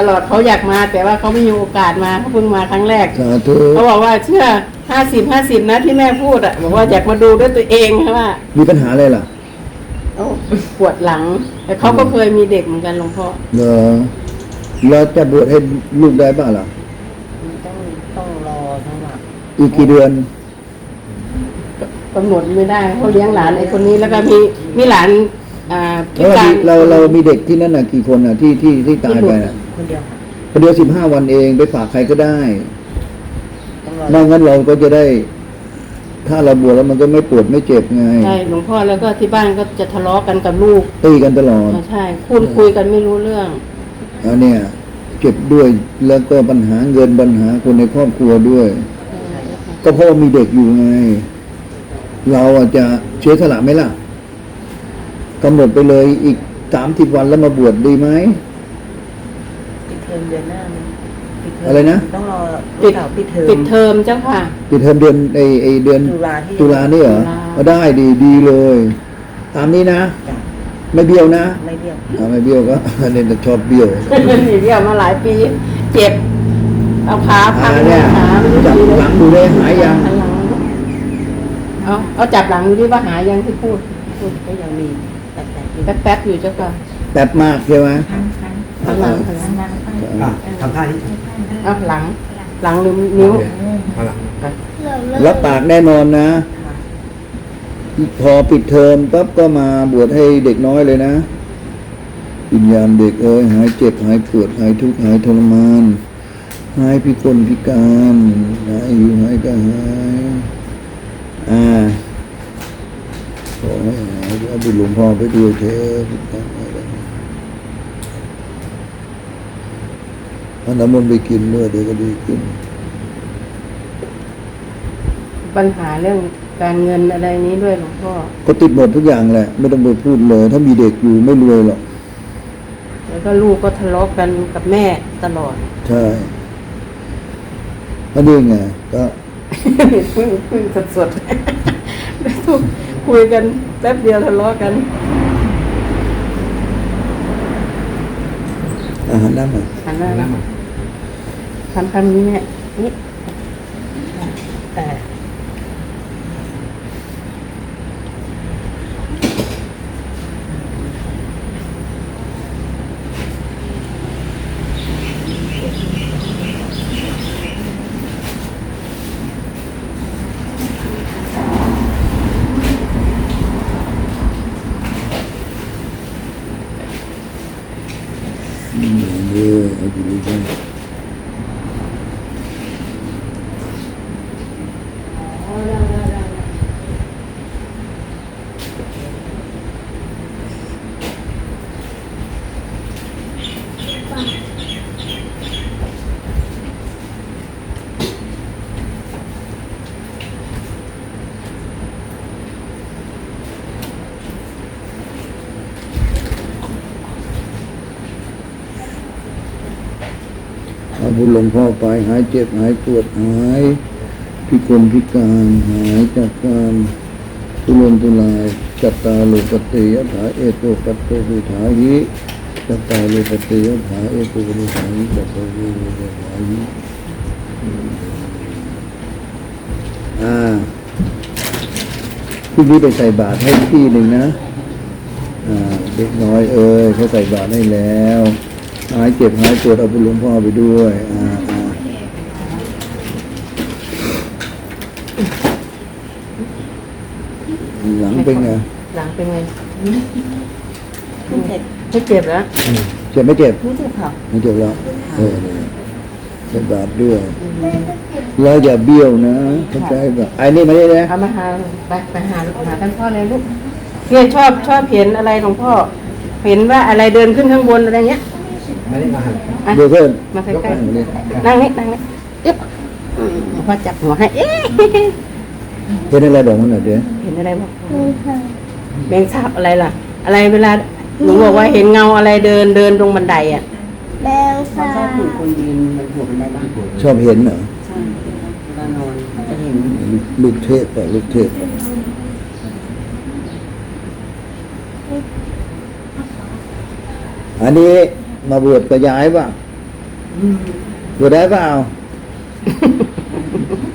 ตลอดเขาอยากมาแต่ว่าเขาไม่มีโอกาสมาเขาเพิ่งมาครั้งแรกสาธุเขาบอกว่าเชื่อห้าสิบห้าสิบนะที่แม่พูดอะบอกว่าอยากมาดูด้วยตัวเองค่ะว่ามีปัญหาอะไรล่ะเขาปวดหลัง แต่เขาก็เคยมีเด็กเหมือนกันหลวงพ่อเหรอเราจะบวชให้ลูกได้บ้างล่ะ ต้องต้องรอทั้งหมดอีกกี่เดือน กำหนดไม่ได้เขาเลี้ยงหลานไอ้คนนี้แล้วก็มีมีหลานอ่าพิแล้วการเราเรามีเด็กที่นั่นน่ะกี่คนน่ะที่ที่ที่ตายไปน่ะ คนเดียวค่ะคนเดียวสิบห้าวันเองไปฝากใครก็ได้ต้องรอไม่งั้นเราก็จะได้ ถ้าเราบวชแล้วมันก็ไม่ปวดไม่เจ็บไงใช่หลวงพ่อแล้วก็ที่บ้านก็จะทะเลาะกันกับลูกตีกันตลอด ใช่พูดคุยกันไม่รู้เรื่องแล้วเนี่ยเจ็บด้วยแล้วก็ปัญหาเงินปัญหาคนในครอบครัวด้วย ก็เพราะว่ามีเด็กอยู่ไง เราอาจจะเชื้อสละไหมล่ะกำหนดไปเลยอีกสามสิบวันแล้วมาบวชดีไหมปิดเทอ มเดือนหน้านะปิดเทมอะไรนะ ต้องรอปิดลูกสาวปิดเทอม ปิดเทอมเจ้าค่ะ ปิดเทอมเดือนไอไอเดือนตุลาที่ ตุลานี่เหรอตุลา ก็ได้ดีดีเลย ตามนี้นะ จ้ะไม่เบี้ยวนะไม่เบี้ยวอ่าไม่เบี้ยวก็อันนี้จะชอบเบี้ยวหนีเรียกมาหลายปี เจ็บ เอาขาพัอ่างเนี่ยขาไม่รู้จับดีเลยหลังดูเลยหายยัง หันหลังเอาเอาจับหลังดูดิว่าหายังที่พูดพูดก็ยังมีแต่แต่อยู่แป๊บๆอยู่เจ้าค่ะแป๊บมากใช่ไหม หันหลังหันหลัง อะทำท่านี้เอาหลัง หลังหรือนิ้ว เอาละรับปากแน่นอนนะค่ะพอปิดเทอมปั๊บก็มาบวชให้เด็กน้อยเลยนะวิญญาณเด็กเอ้ยหายเจ็บหายปวดหายทุกข์หายทรมานหายพิกลพิการหายอยู่หายก็หายอ่าขอให้หายเอาบุญหลวงพ่อไปด้วยเถอะเอาน้ำมันต์ไปกินด้วยเดี๋ยวก็ดีขึ้น ปัญหาเรื่องการเงินอะไรนี้ด้วยหลวงพ่อ ก็ติดหมดทุกอย่างแหละ ไม่ต้องไปพูดเลย ถ้ามีเด็กอยู่ไม่รวยหรอกแล้วก็ลูกก็ทะเลาะกันกับแม่ตลอด ใช่ก็นี่ไงก็เพิ่งเพิ่งสดๆไม่ทุกคุยกันแป๊บเดียวทะเลาะกัน อาหารน้ำมันหันหน้าน้ำมันทำคำนี้เนี่ยนี่ อืมเออเอาไปดูกันเอา บุญหลวงพ่อไปหายเจ็บหายปวดหายพิกลพิการหายจากการทุรนทุรายจัตตาโลปเตยถาเอโตปัตโตวิถาหิจัตตาโลปเตยถาเอโตวิถาหิจัตตาโลปเตยถาหิอ่าพี่นี้ไปใส่บาตรให้ที่หนึ่งนะ อ่าเด็กน้อยเอ้ยเขาใส่บาตรให้แล้ว หายเจ็บหายปวดเอาไปหลวงพ่อไปด้วยอ่าอ่าหลังเป็นไงหลังเป็นไงไม่เจ็บไม่เจ็บแล้วเจ็บไม่เจ็บไม่เจ็บค่ะไม่เจ็บแล้วเออเนี่ยใส่บาตรด้วย แล้วอย่าเบี้ยวนะเข้าใจป่ะไอ้นี่มาได้นะเอามาหาไปไปหาหาท่านพ่อเลยลูกเนี่ยชอบชอบเห็นอะไรหลวงพ่อ เห็นว่าอะไรเดินขึ้นข้างบนอะไรเงี้ย ไม่ได้มาหันอะเดี๋ยวเพื่อนมาใกล้มาดิๆนั่งนี่นั่งนี่เอ๊ะอืมหลวงพ่อจับหัวให้เอ๊ะเห็นอะไรบอกมันหน่อยเดี๋ยวเห็นอะไรบ้างแมงสาบอะไรล่ะ อะไรเวลาหนูบอกว่าเห็นเงาอะไรเดินเดินตรงบันไดอะแมวเขาสาชอบอยู่คนยืนบนหัวบันไดบ้างชอบเห็นเหรอใช่เวลานอนจะเห็นลูกลูกเทพป่ะลูกเทพป่ะอันนี้ มาบวชกับยายป่ะคบวชได้เปล่า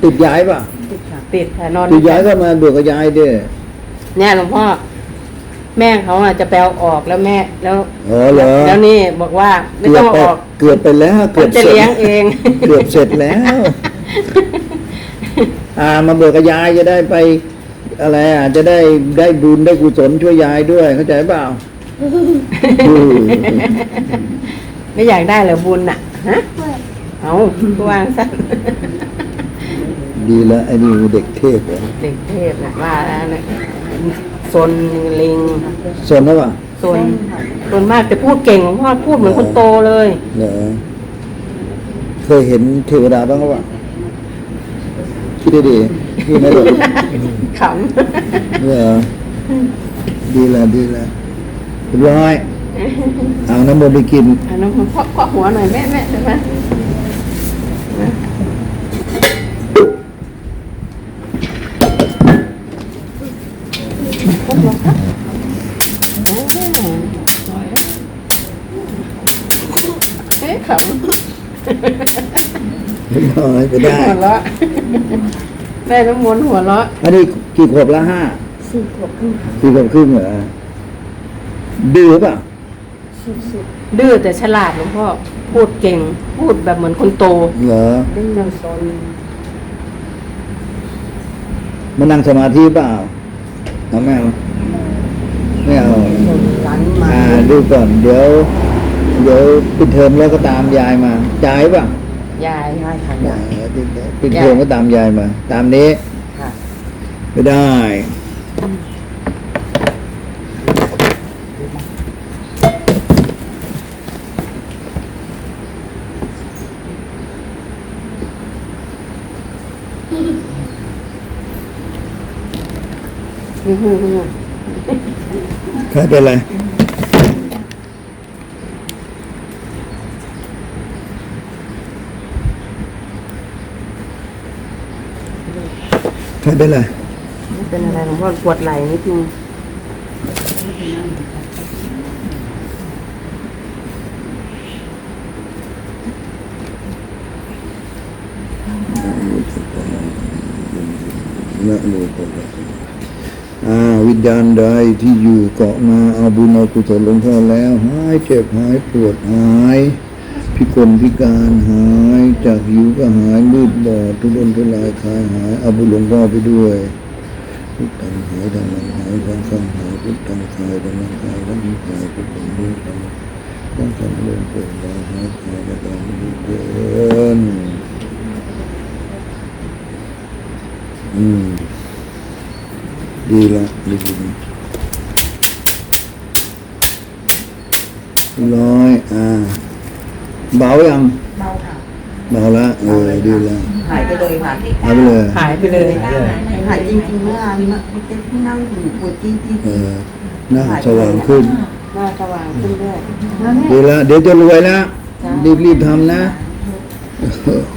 ติดย้ายเปล่าติดค่ะติดค่ะนอนติดย้ายก็มาบวชกับยายด้วยเนี่ยหลวงพ่อแม่เขาอะจะแปลออกแล้วแม่แล้วอ๋อเหรอแล้วนี่บอกว่าไม่เกืต้ออบงไปออกเกือบไปแล้วเกือบจะเสร็จเลี้ยงเอง เกือบเสร็จแล้ว อ่ามาบวชกับยายจะได้ไป อะไรอะจะได้ได้บุญได้กุศลช่วยยายด้วยเข้าใจเปล่าอืม ไม่อยากได้เหรอบุญอะฮะเอาก็วางซะดีแล้วไอ้นี่เด็กเทพเหรอเด็กเทพนะว่าแล้วนะซนลิงสนหรือเปล่าซนซนมากแต่พูดเก่งหลวงพ่อพูดเหมือนคนโตเลยเหรอเคยเห็นเทวดาบ้างหรือเปล่าคิดได้ดีคิดไหมลูกขเหรอดีแล้วดีแล้ว เรียบร้อย เอาน้ำมันต์ไปกินำอันนั้นพ่อพ่อหัวหน่อยแม่แม่ใช่ไหมนะพวกเราครับเอ๊ะขำเรียบร้อยไปได้หัวเราะแม่น้ำมนต์หัวเราะอันนี้กี่ขวบละห้าสี่ขวบครึ่งสี่ขวบครึ่งเหรอ ดื้อเปล่ะดื้อแต่ฉลาดหลวงพ่อพูดเก่ง พูดแบบเหมือนคนโตเหรอดื้อยังซนมานั่งสมาธิเปล่าเอาไม่เอาไม่เอาหลานมาอ่าดูก่อนเดี๋ยว เดี๋ยวปิดเทอมแล้วก็ตามยายมาจ่ายเปล่ะยายยายค่ะยายปิดปิดเทอมก็ตามยายมา ตามนี้ ค่ะ ไม่ได้ อื้อหือหือ ใครเป็นไรใครเป็นไรไม่เป็นอะไรหลวงพ่อปวดไหล่นิดนึงนะโมตัสสะ อาวิญญาณใดที่อยู่เกาะมาเอาบุญเอากุศลลงพ่อแล้ว หายเจ็บหายปวดหายพิกลพิการหายจากหิวก็หายมืดบอดทุรนทุรายคลายหายเอาบุญหลวงพ่อไปด้วยพุทธังหายธรรมังหายสังฆังหายพุทธังหายธรรมังหายสังฆังหายพุทธังหายธรรมังสังฆังเลื่อนเปลี่ยนหายหายหายและการดีเกินอืม ดีละดีดีร้อยอ่า เบายังเบาค่ะเบาละเออดีละหายไปเลยค่ะหายไปเลยหายไปเลยหายจริงๆเมื่อวานเมื่อกี้ที่นั่งอยู่ปวดจี้จี้เออหน้าสว่างขึ้นหน้าสว่างขึ้นด้วยดีละเดี๋ยวจะรวยละรีบรีบๆทำนะเ